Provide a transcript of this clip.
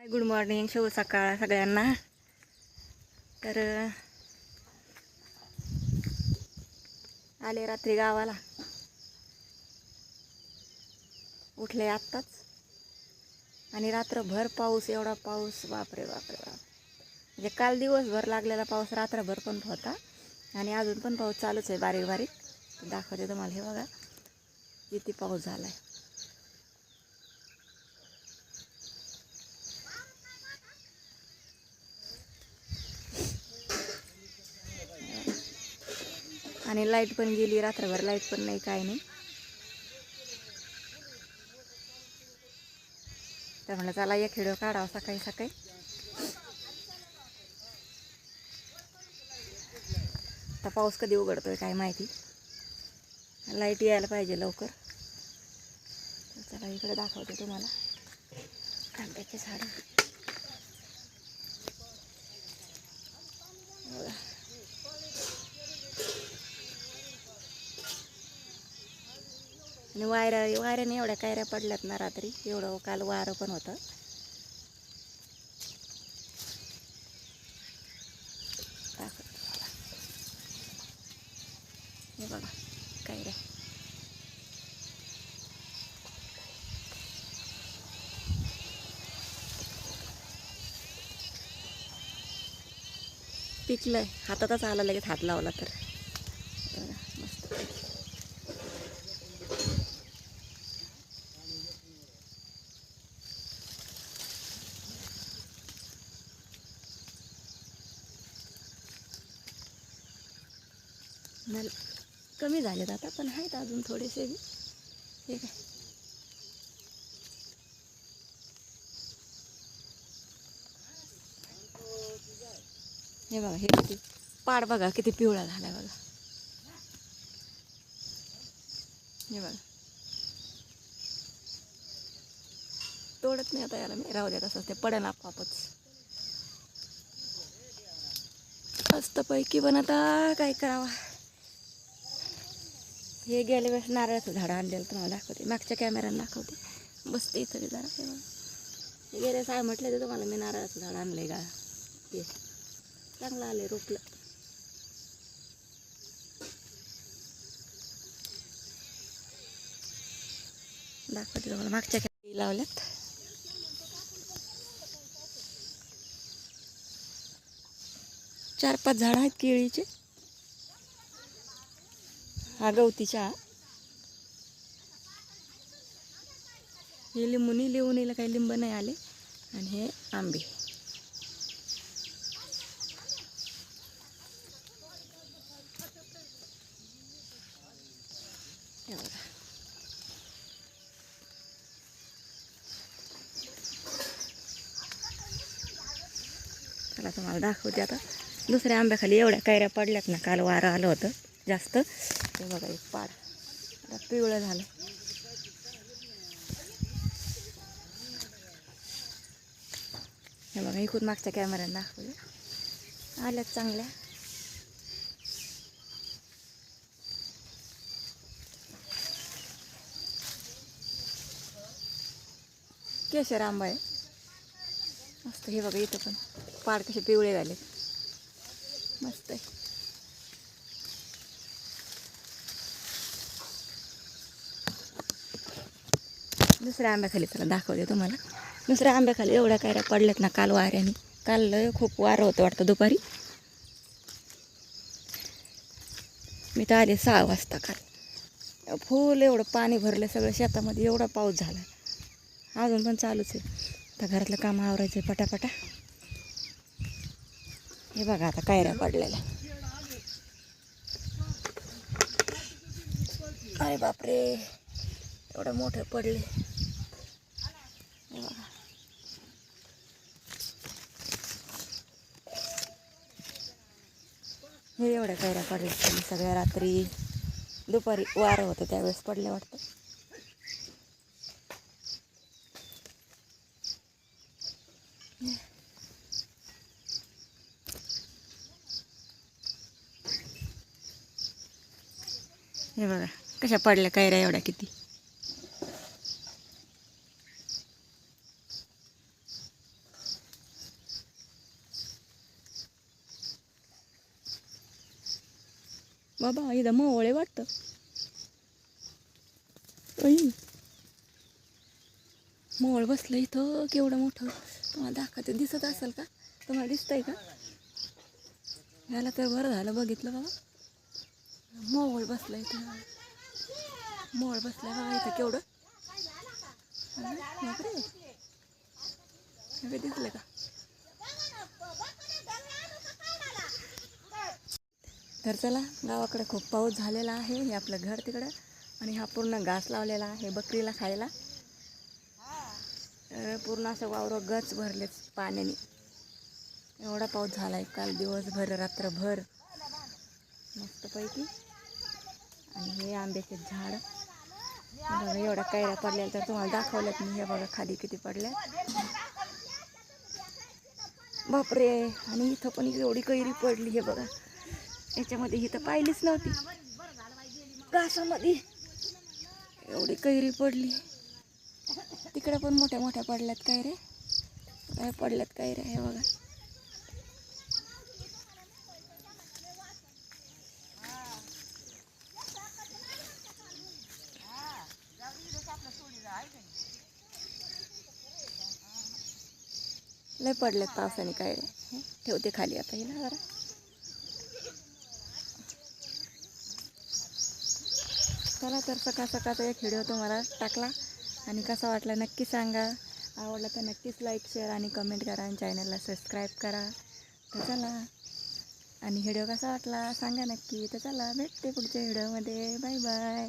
Good morning शुभ सकाळ सगळ्यांना. तर आले रात्री गावाला. उठले आत्ताच. आणि रात्रभर पाऊस एवढा पाऊस बापरे बापरे बाप म्हणजे काल दिवसभर लागलेला पाऊस रात्रभर पण होता. आणि अजून पण पाऊस चालूच आहे बारीक बारीक दाखवते तुम्हाला हे बघा. किती पाऊस झाला आहे आणि लाइट पण गेली रात्रभर लाइट पण नाही काय नाही. तर म्हणलं चला एक व्हिडिओ काढावा सकाळी सकाळी. आता पाऊस कधी उघडतोय काय माहिती. लाइट यायला पाहिजे लवकर. चला इकडे दाखवते तुम्हाला. आंब्याचे झाडं. आणि वायरा वाऱ्याने एवढ्या कायऱ्या पडल्यात ना रात्री. एवढं काल वारं पण होतं. हे बघा कायऱ्या पिकलंय. हातातच आला लगेच हात लावला तर. नल कमी झालेत आता पण आहेत अजून थोडेसे बी. हे काय? हे बघा हे किती पाड बघा किती पिवळा झाला बघा. हे बघा. तोडत नाही आता याला मी. राहू देत असं ते पडेल आपापच मस्तपैकी पण आता काय करावा? हे गेल्या वेळेस नारळाचं झाडं आणलेलं तुम्हाला दाखवते. मागच्या कॅमेऱ्यानं दाखवते. बसते इथं जरा हे बघा. हे गेल्या वेळेस आहे म्हटलं तर तुम्हाला मी नारळाचं झाड आहे का? हे. चांगलं आले रोपलं. दाखवते तुम्हाला मागच्या कॅमेरी लावल्यात. चार पाच झाडं आहेत केळीचे. हा गवतीच्या. हे लिंबूनी लिंबूनीला काही लिंब नाही आले. आणि हे आंबे. चला तुम्हाला दाखवते आता. दुसऱ्या आंब्याखाली एवढ्या कैऱ्या पडल्यात ना काल वारं आलं होतं. जास्त. हे बघा एक पाड. आता पिवळं झालं. हे बघा इकडून मागच्या कॅमेऱ्याने दाखवले. आल्यात चांगल्या. केशर आंबा आहे. मस्त हे बघा इथं पण पाड कसे पिवळे झाले मस्त आहे. दुसऱ्या आंब्याखाली चला दाखवते तुम्हाला. दुसऱ्या आंब्याखाली एवढ्या कायऱ्या पडल्यात ना काल वाऱ्याने. काल लय खूप वारं होतं वाटतं दुपारी. मी तर आले सहा वाजता काल फुल एवढं पाणी भरलं सगळं शेतामध्ये एवढा पाऊस झाला. अजून पण चालूच आहे. आता घरातलं काम आवरायचं आहे पटापटा. हे बघा आता कायऱ्या पडलेल्या. अरे बापरे एवढं मोठं पडले. हे एवढ्या कैऱ्या पडल्या सगळ्या रात्री दुपारी वारं होतं त्यावेळेस पडल्या वाटतं. हे बघा कशा पडल्या कैऱ्या एवढ्या किती. बाबा इथं मवळे वाटतं. ऐ मोळ बसलं इथं केवढं मोठं. तुम्हाला दाखवते दिसत असेल का? तुम्हाला दिसतंय का? याला तर बरं झालं बघितलं बाबा. मोवळ बसलं इथं. मोळ बसलं बघा इथं केवढं. हे दिसलं का? तर चला गावाकडे खूप पाऊस झालेला आहे. हे आपलं घर तिकडं. आणि हा पूर्ण घास लावलेला आहे बकरीला खायला. तर पूर्ण असं वावरं गच भरलेच पाण्याने. एवढा पाऊस झाला आहे काल दिवसभर रात्रभर. मस्तपैकी आणि हे आंब्याचे झाड. बघा एवढ्या कैऱ्या पडल्या तर तुम्हाला दाखवल्यात मी. हे बघा खाली किती पडल्या. बापरे! आणि इथं पण एवढी कैरी पडली हे बघा. याच्यामध्ये ही तर पाहिलीच नव्हती. घासामध्ये एवढी कैरी पडली. तिकडे पण मोठ्या मोठ्या पडल्यात काय रे काय पडल्यात काय रे हे बघा. लय पडल्यात पावसाने काय रे ठेवते खाली आता हिला जरा. चला तर सकाळ सकाळचा एक व्हिडिओ तुम्हाला टाकला. आणि कसा वाटला नक्की सांगा. आवडला तर नक्कीच लाईक शेअर आणि कमेंट करा आणि चॅनलला सबस्क्राईब करा. तर चला. आणि व्हिडिओ कसा वाटला सांगा नक्की. तर चला भेटते पुढच्या व्हिडिओमध्ये बाय बाय